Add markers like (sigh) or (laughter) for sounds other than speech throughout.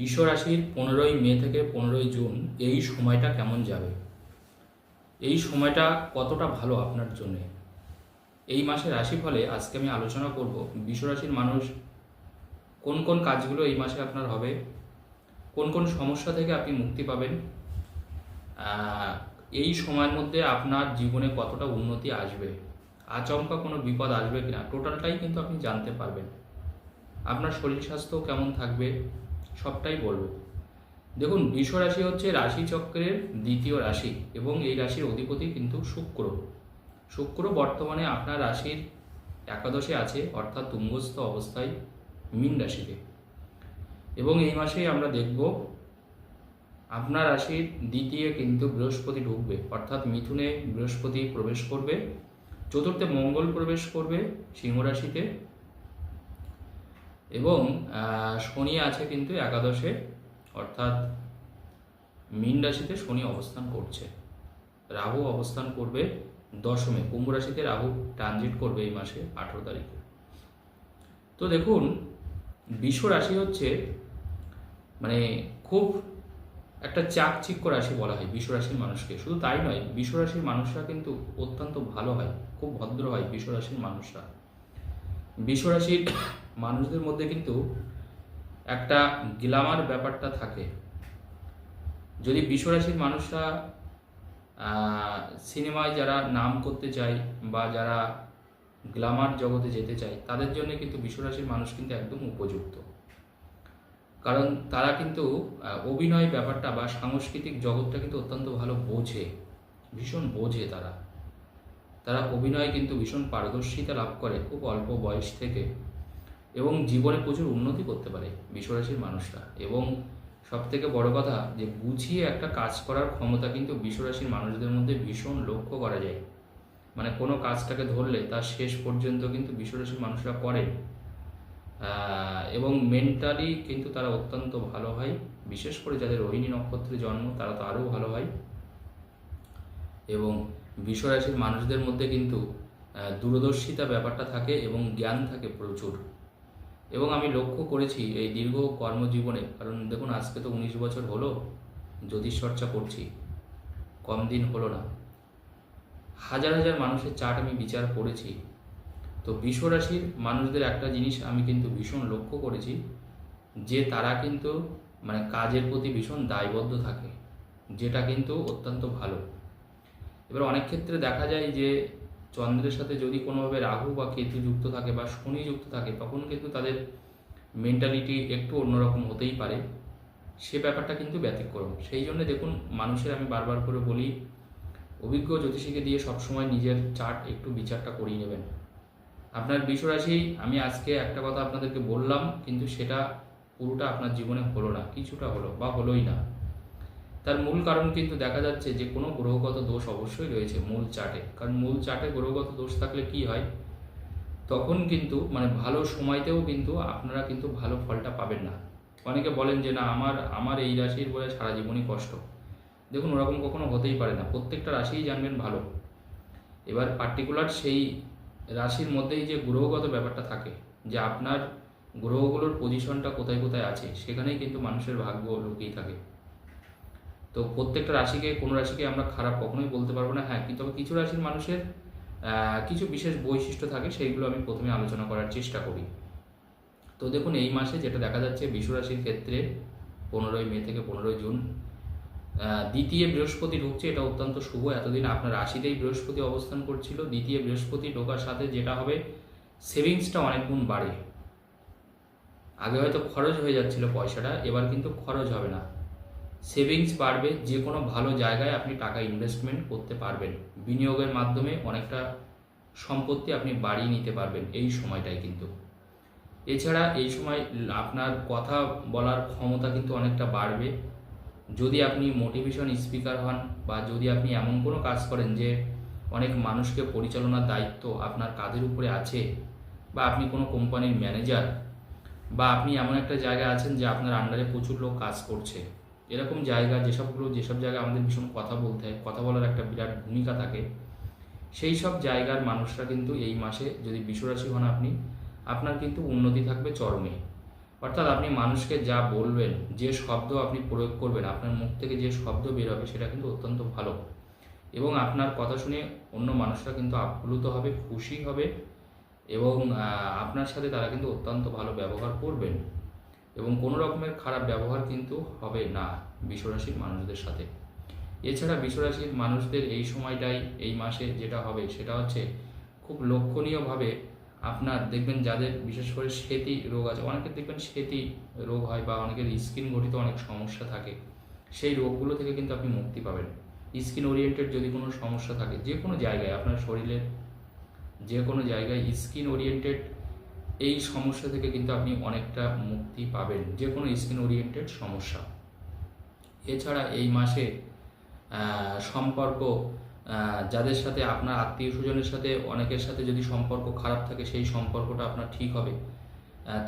বৃষ রাশির পনেরোই মে থেকে পনেরোই জুন এই সময়টা কেমন যাবে? এই সময়টা কতটা ভালো আপনার জন্য? এই মাসের রাশিফলে আজকে আমি আলোচনা করব বৃষ রাশির মানুষ কোন কোন কাজগুলো এই মাসে আপনার হবে? কোন কোন সমস্যা থেকে আপনি মুক্তি পাবেন? এই সময়ের মধ্যে আপনার জীবনে কতটা উন্নতি আসবে? আচমকা কোনো বিপদ আসবে কিনা? টোটালটাই কিন্তু আপনি জানতে পারবেন। আপনার শরীর স্বাস্থ্য কেমন থাকবে? সবটাই বলব। দেখুন, বৃষ রাশি হচ্ছে রাশি চক্রের দ্বিতীয় রাশি এবং এই রাশির অধিপতি কিন্তু শুক্র। শুক্র বর্তমানে আপনার রাশির একাদশে আছে, অর্থাৎ তুঙ্গস্থ অবস্থায় মীন রাশিতে। এবং এই মাসেই আমরা দেখব, আপনার রাশির দ্বিতীয় কিন্তু বৃহস্পতি ঢুকবে, অর্থাৎ মিথুনে বৃহস্পতি প্রবেশ করবে, চতুর্থে মঙ্গল প্রবেশ করবে, সিংহ রাশিতে এবং শনি আছে কিন্তু একাদশে, অর্থাৎ মীন রাশিতে শনি অবস্থান করছে। রাহু অবস্থান করবে দশমে, কুম্ভ রাশিতে রাহু ট্রানজিট করবে এই মাসে আঠেরো তারিখে। তো দেখুন বিশ্ব রাশি হচ্ছে মানে খুব একটা চাকচিক্য রাশি বলা হয় বিশ্ব রাশির মানুষকে। শুধু তাই নয় বিশ্ব রাশির মানুষরা কিন্তু অত্যন্ত ভালো হয়, খুব ভদ্র হয় বিশ্ব রাশির মানুষরা। বিশ্ব রাশির (coughs) মানুষদের মধ্যে কিন্তু একটা গ্লামার ব্যাপারটা থাকে। যদি বিশ্বরাশির মানুষরা সিনেমায় যারা নাম করতে চায় বা যারা গ্লামার জগতে যেতে চায়, তাদের জন্য কিন্তু বিশ্বরাশির মানুষ কিন্তু একদম উপযুক্ত। কারণ তারা কিন্তু অভিনয় ব্যাপারটা বা সাংস্কৃতিক জগৎটা কিন্তু অত্যন্ত ভালো বোঝে। ভীষণ বোঝে তারা। তারা অভিনয়ে কিন্তু ভীষণ পারদর্শিতা লাভ করে খুব অল্প বয়স থেকে এবং জীবনে প্রচুর উন্নতি করতে পারে বিশ্বরাশির মানুষরা। এবং সব থেকে বড় কথা যে বুঝিয়ে একটা কাজ করার ক্ষমতা কিন্তু বিশ্বরাশির মানুষদের মধ্যে ভীষণ লক্ষ্য করা যায়। মানে কোনো কাজটাকে ধরলে তার শেষ পর্যন্ত কিন্তু বিশ্বরাশির মানুষরা করে। এবং মেন্টালি কিন্তু তারা অত্যন্ত ভালো হয়। বিশেষ করে যাদের রোহিণী নক্ষত্রে জন্ম তারা তো আরও ভালো হয়। এবং বিশ্বরাশির মানুষদের মধ্যে কিন্তু দূরদর্শিতা ব্যাপারটা থাকে এবং জ্ঞান থাকে প্রচুর। এবং আমি লক্ষ্য করেছি এই দীর্ঘ কর্মজীবনে, কারণ দেখুন আজকে তো উনিশ বছর হলো, জ্যোতিষ চর্চা করছি, কম দিন হলো না। হাজার হাজার মানুষের চার্ট আমি বিচার করেছি। তো বিশ্বরাশির মানুষদের একটা জিনিস আমি কিন্তু ভীষণ লক্ষ্য করেছি, যে তারা কিন্তু মানে কাজের প্রতি ভীষণ দায়বদ্ধ থাকে, যেটা কিন্তু অত্যন্ত ভালো। এবার অনেক ক্ষেত্রে দেখা যায় যে চন্দ্রের সাথে যদি কোনোভাবে রাহু বা কেতু যুক্ত থাকে বা শনি যুক্ত থাকে, তখন কিন্তু তাদের মেন্টালিটি একটু অন্যরকম হতেই পারে। সে ব্যাপারটা কিন্তু ব্যতিক্রম। সেই জন্য দেখুন, মানুষের আমি বারবার করে বলি, অভিজ্ঞ জ্যোতিষীকে দিয়ে সবসময় নিজের চার্ট একটু বিচারটা করিয়ে নেবেন। আপনার বিশ্বরাশি আমি আজকে একটা কথা আপনাদেরকে বললাম, কিন্তু সেটা পুরোটা আপনার জীবনে হলো না, কিছুটা হলো বা হলোই না। তার মূল কারণ কিন্তু দেখা যাচ্ছে যে কোনো গ্রহগত দোষ অবশ্যই রয়েছে মূল চার্টে কারণ মূল চার্টে গ্রহগত দোষ থাকলে কি হয়? তখন কিন্তু মানে ভালো সময়তেও কিন্তু আপনারা কিন্তু ভালো ফলটা পাবেন না। অনেকে বলেন যে, না, আমার আমার এই রাশির বলে সারা জীবনই কষ্ট। দেখুন, ওরকম কখনো হতেই পারে না। প্রত্যেকটা রাশিই জানবেন ভালো। এবার পার্টিকুলার সেই রাশির মধ্যেই যে গ্রহগত ব্যাপারটা থাকে, যে আপনার গ্রহগুলোর পজিশনটা কোথায় কোথায় আছে, সেখানেই কিন্তু মানুষের ভাগ্য লুকিয়ে থাকে। তো প্রত্যেকটা রাশিকে, কোনো রাশিকে আমরা খারাপ কখনোই বলতে পারব না। হ্যাঁ কিন্তু কিছু রাশির মানুষের কিছু বিশেষ বৈশিষ্ট্য থাকে, সেইগুলো আমি প্রথমে আলোচনা করার চেষ্টা করি। তো দেখুন, এই মাসে যেটা দেখা যাচ্ছে বিষ রাশির ক্ষেত্রে পনেরোই মে থেকে পনেরোই জুন দ্বিতীয় বৃহস্পতি ঢুকছে, এটা অত্যন্ত শুভ। এতদিন আপনার রাশিতেই বৃহস্পতি অবস্থান করছিল। দ্বিতীয় বৃহস্পতি ঢোকার সাথে যেটা হবে, সেভিংসটা অনেক গুণ বাড়ে। আগে হয়তো খরচ হয়ে যাচ্ছিল পয়সাটা, এবার কিন্তু খরচ হবে না। সেভিংস বাড়বে, যে কোনো ভালো জায়গায় আপনি টাকা ইনভেস্টমেন্ট করতে পারবেন। বিনিয়োগের মাধ্যমে অনেকটা সম্পত্তি আপনি বাড়িয়ে নিতে পারবেন এই সময়টাই কিন্তু। এছাড়া এই সময় আপনার কথা বলার ক্ষমতা কিন্তু অনেকটা বাড়বে। যদি আপনি মোটিভেশন স্পিকার হন বা যদি আপনি এমন কোনো কাজ করেন যে অনেক মানুষকে পরিচালনার দায়িত্ব আপনার কাঁধের উপরে আছে বা আপনি কোনো কোম্পানির ম্যানেজার বা আপনি এমন একটা জায়গায় আছেন যে আপনার আন্ডারে প্রচুর লোক কাজ করছে এরকম জায়গা যেসবগুলো যেসব জায়গায় আমাদের ভীষণ কথা বলতে হয়, কথা বলার একটা বিরাট ভূমিকা থাকে, সেই সব জায়গার মানুষরা কিন্তু এই মাসে যদি বিশ্বরাশি হন আপনি, আপনার কিন্তু উন্নতি থাকবে চরমে। অর্থাৎ আপনি মানুষকে যা বলবেন, যে শব্দ আপনি প্রয়োগ করবেন, আপনার মুখ থেকে যে শব্দ বের হবে সেটা কিন্তু অত্যন্ত ভালো। এবং আপনার কথা শুনে অন্য মানুষরা কিন্তু আপ্লুত হবে, খুশি হবে এবং আপনার সাথে তারা কিন্তু অত্যন্ত ভালো ব্যবহার করবেন। এবং কোনো রকমের খারাপ ব্যবহার কিন্তু হবে না বিশ্বরাশির মানুষদের সাথে। এছাড়া বিশ্বরাশির মানুষদের এই সময়টাই, এই মাসে যেটা হবে সেটা হচ্ছে খুব লক্ষণীয়ভাবে আপনার দেখবেন যাদের বিশেষ করে সেতি রোগ আছে অনেকের দেখবেন সেতি রোগ হয় বা অনেকের স্কিন গঠিত অনেক সমস্যা থাকে, সেই রোগগুলো থেকে কিন্তু আপনি মুক্তি পাবেন। স্কিন ওরিয়েন্টেড যদি কোনো সমস্যা থাকে যে কোনো জায়গায় আপনার শরীরের যে কোনো জায়গায় স্কিন ওরিয়েন্টেড এই সমস্যা থেকে কিন্তু আপনি অনেকটা মুক্তি পাবেন যে কোনো স্কিন ওরিয়েন্টেড সমস্যা। এছাড়া এই মাসে সম্পর্ক যাদের সাথে আপনার আত্মীয় স্বজনের সাথে, অনেকের সাথে যদি সম্পর্ক খারাপ থাকে, সেই সম্পর্কটা আপনার ঠিক হবে।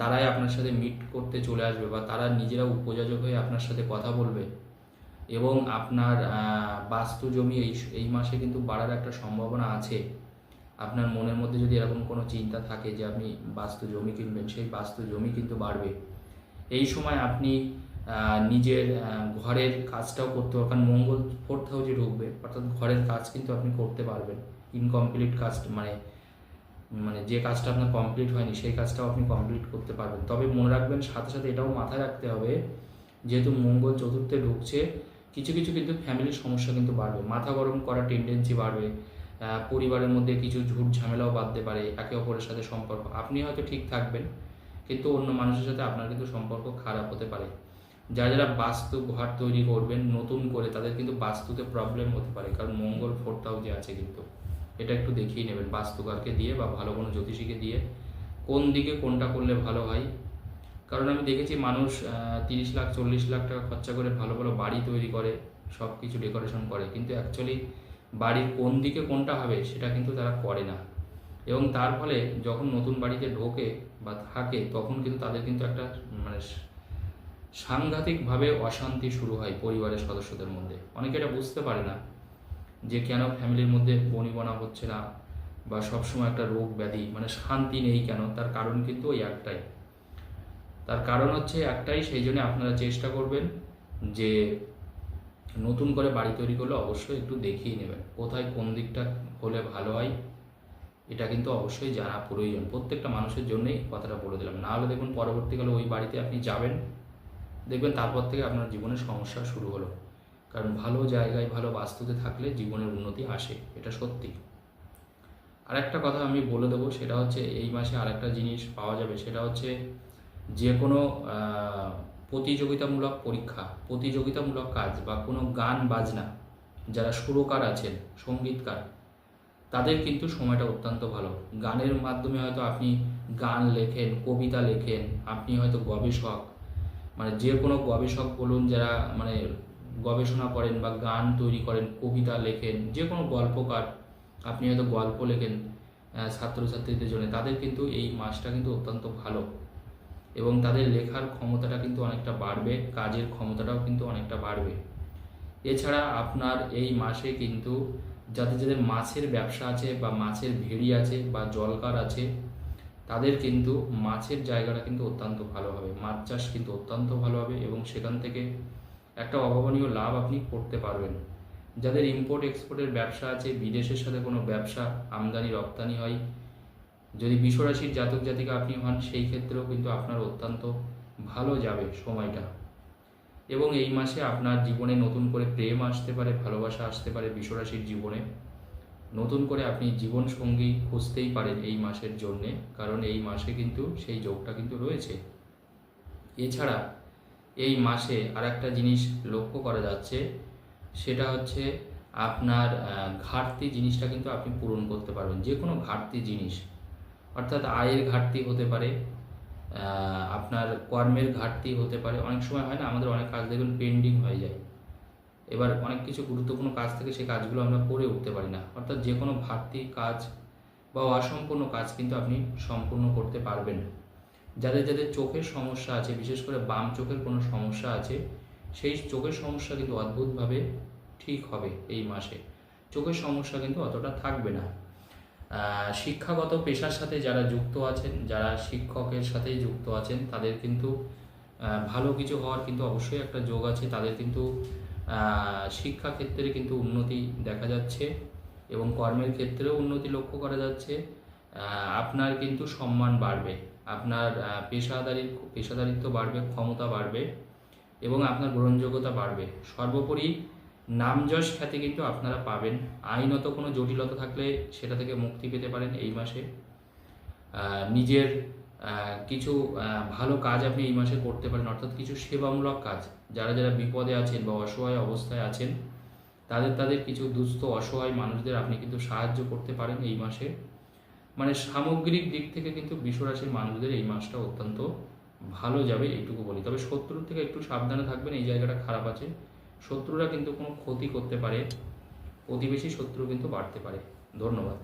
তারাই আপনার সাথে মিট করতে চলে আসবে বা তারা নিজেরা উপযোজক হয়ে আপনার সাথে কথা বলবে। এবং আপনার বাস্তু জমি এই এই মাসে কিন্তু বাড়ার একটা সম্ভাবনা আছে। আপনার মনের মধ্যে যদি এরকম কোনো চিন্তা থাকে যে আপনি বাস্তু জমি কিনবেন, সেই বাস্তু জমি কিন্তু বাড়বে। এই সময় আপনি নিজের ঘরের কাজটাও করতে পারবেন। মঙ্গল ফোর্থ হাউসে ঢুকবে, অর্থাৎ ঘরের কাজ কিন্তু আপনি করতে পারবেন। ইনকমপ্লিট কাজ মানে মানে যে কাজটা আপনার কমপ্লিট হয়নি, সেই কাজটাও আপনি কমপ্লিট করতে পারবেন। তবে মনে রাখবেন, সাথে সাথে এটাও মাথায় রাখতে হবে, যেহেতু মঙ্গল চতুর্থে ঢুকছে, কিছু কিছু কিন্তু ফ্যামিলির সমস্যা কিন্তু বাড়বে। মাথা গরম করার টেন্ডেন্সি বাড়বে। পরিবারের মধ্যে কিছু ঝুট ঝামেলাও বাঁধতে পারে, একে অপরের সাথে সম্পর্ক। আপনি হয়তো ঠিক থাকবেন, কিন্তু অন্য মানুষের সাথে আপনার কিন্তু সম্পর্ক খারাপ হতে পারে। যারা যারা বাস্তু ঘর তৈরি করবেন, নতুন করে, তাদের কিন্তু বাস্তুতে প্রবলেম হতে পারে, কারণ মঙ্গল ফোর্থ হাউসে আছে কিন্তু। এটা একটু দেখিয়ে নেবেন বাস্তুকারকে দিয়ে বা ভালো কোনো জ্যোতিষীকে দিয়ে কোন দিকে কোনটা করলে ভালো হয়। কারণ আমি দেখেছি মানুষ তিরিশ লাখ, চল্লিশ লাখ টাকা খরচা করে ভালো ভালো বাড়ি তৈরি করে সব কিছু ডেকোরেশন করে, কিন্তু অ্যাকচুয়ালি বাড়ির কোন দিকে কোনটা হবে সেটা কিন্তু তারা করে না। এবং তার ফলে যখন নতুন বাড়িতে ঢোকে বা থাকে, তখন কিন্তু তাদের কিন্তু একটা মানে সাংঘাতিকভাবে অশান্তি শুরু হয় পরিবারের সদস্যদের মধ্যে। অনেকে এটা বুঝতে পারে না যে কেন ফ্যামিলির মধ্যে বনিবনা হচ্ছে না বা সবসময় একটা রোগ ব্যাধি মানে শান্তি নেই কেন? তার কারণ কিন্তু ওই একটাই। তার কারণ হচ্ছে একটাই, সেই জন্য আপনারা চেষ্টা করবেন যে নতুন করে বাড়ি তৈরি করলে অবশ্যই একটু দেখিয়ে নেবেন। কোথায় কোন দিকটা হলে ভালো হয়, এটা কিন্তু অবশ্যই জানা প্রয়োজন। প্রত্যেকটা মানুষের জন্যই কথাটা বলে দিলাম। না হলে দেখুন পরবর্তীকালে ওই বাড়িতে আপনি যাবেন, দেখবেন তারপর থেকে আপনার জীবনের সমস্যা শুরু হলো। কারণ ভালো জায়গায়, ভালো বাস্তুতে থাকলে জীবনের উন্নতি আসে, এটা সত্যি। আরেকটা কথা আমি বলে দেবো, সেটা হচ্ছে এই মাসে আরেকটা জিনিস পাওয়া যাবে, সেটা হচ্ছে যে কোনো প্রতিযোগিতামূলক পরীক্ষা, প্রতিযোগিতামূলক কাজ বা কোনো গান, বাজনা, যারা সুরকার আছেন, সঙ্গীতকার, তাদের কিন্তু সময়টা অত্যন্ত ভালো। গানের মাধ্যমে হয়তো আপনি গান লেখেন, কবিতা লেখেন, আপনি হয়তো গবেষক মানে যে কোনো গবেষক বলুন যারা মানে গবেষণা করেন বা গান তৈরি করেন, কবিতা লেখেন, যে কোনো গল্পকার, আপনি হয়তো গল্প লেখেন ছাত্রছাত্রীদের জন্য, তাদের কিন্তু এই মাসটা কিন্তু অত্যন্ত ভালো। এবং তাদের লেখার ক্ষমতাটা কিন্তু অনেকটা বাড়বে, কাজের ক্ষমতাটাও কিন্তু অনেকটা বাড়বে। এছাড়া আপনার এই মাসে কিন্তু যাদের যাদের মাছের ব্যবসা আছে বা মাছের ভেড়ি আছে বা জলকার আছে, তাদের কিন্তু মাছের জায়গাটা কিন্তু অত্যন্ত ভালো হবে। মাছ চাষ কিন্তু অত্যন্ত ভালো হবে এবং সেখান থেকে একটা অভাবনীয় লাভ আপনি করতে পারবেন। যাদের ইম্পোর্ট এক্সপোর্টের ব্যবসা আছে, বিদেশের সাথে কোনো ব্যবসা আমদানি রপ্তানি হয় যদি বিশ্বরাশির জাতক জাতিকা আপনি হন, সেই ক্ষেত্রেও কিন্তু আপনার অত্যন্ত ভালো যাবে সময়টা। এবং এই মাসে আপনার জীবনে নতুন করে প্রেম আসতে পারে, ভালোবাসা আসতে পারে বিশ্বরাশির জীবনে। নতুন করে আপনি জীবন সঙ্গী খুঁজতেই পারেন এই মাসের জন্যে, কারণ এই মাসে কিন্তু সেই যোগটা কিন্তু রয়েছে। এছাড়া এই মাসে আর একটা জিনিস লক্ষ্য করা যাচ্ছে, সেটা হচ্ছে আপনার ঘাটতি জিনিসটা কিন্তু আপনি পূরণ করতে পারবেন। যে কোনো ঘাটতি জিনিস অর্থাৎ আয়ের ঘাটতি হতে পারে আপনার কর্মের ঘাটতি হতে পারে। অনেক সময় হয় না, আমাদের অনেক কাজ দেখবেন পেন্ডিং হয়ে যায়। এবার অনেক কিছু গুরুত্বপূর্ণ কাজ থেকে সেই কাজগুলো আমরা করে উঠতে পারি না। অর্থাৎ যে কোনো ঘাটতি কাজ বা অসম্পূর্ণ কাজ কিন্তু আপনি সম্পূর্ণ করতে পারবেন না। যাদের যাদের চোখের সমস্যা আছে, বিশেষ করে বাম চোখের কোনো সমস্যা আছে, সেই চোখের সমস্যা কিন্তু অদ্ভুতভাবে ঠিক হবে এই মাসে। চোখের সমস্যা কিন্তু অতটা থাকবে না। শিক্ষাগত পেশার সাথে যারা যুক্ত আছেন যারা শিক্ষকের সাথে যুক্ত আছেন তাদের কিন্তু ভালো কিছু হওয়ার কিন্তু অবশ্যই একটা যোগ আছে। তাদের কিন্তু আহ, শিক্ষা ক্ষেত্রে কিন্তু উন্নতি দেখা যাচ্ছে এবং কর্মের ক্ষেত্রেও উন্নতি লক্ষ্য করা যাচ্ছে। আপনার কিন্তু সম্মান বাড়বে আপনার পেশাদারি পেশাদারিত্ব বাড়বে ক্ষমতা বাড়বে এবং আপনার গ্রহণযোগ্যতা বাড়বে। সর্বোপরি নামযশ খ্যাতি কিন্তু আপনারা পাবেন। আইনত কোনো জটিলতা থাকলে সেটা থেকে মুক্তি পেতে পারেন এই মাসে। নিজের কিছু ভালো কাজ আপনি এই মাসে করতে পারেন, অর্থাৎ কিছু সেবামূলক কাজ। যারা যারা বিপদে আছেন বা অসহায় অবস্থায় আছেন, তাদের তাদের কিছু দুস্থ, অসহায় মানুষদের আপনি কিন্তু সাহায্য করতে পারেন এই মাসে। মানে সামগ্রিক দিক থেকে কিন্তু বিশ্বরাশির মানুষদের এই মাসটা অত্যন্ত ভালো যাবে এইটুকু বলি। তবে শত্রুর থেকে একটু সাবধানে থাকবেন, এই জায়গাটা খারাপ আছে। শত্রুরা কিন্তু কোনো ক্ষতি করতে পারে প্রতিবেশী শত্রু কিন্তু বাড়তে পারে। ধন্যবাদ।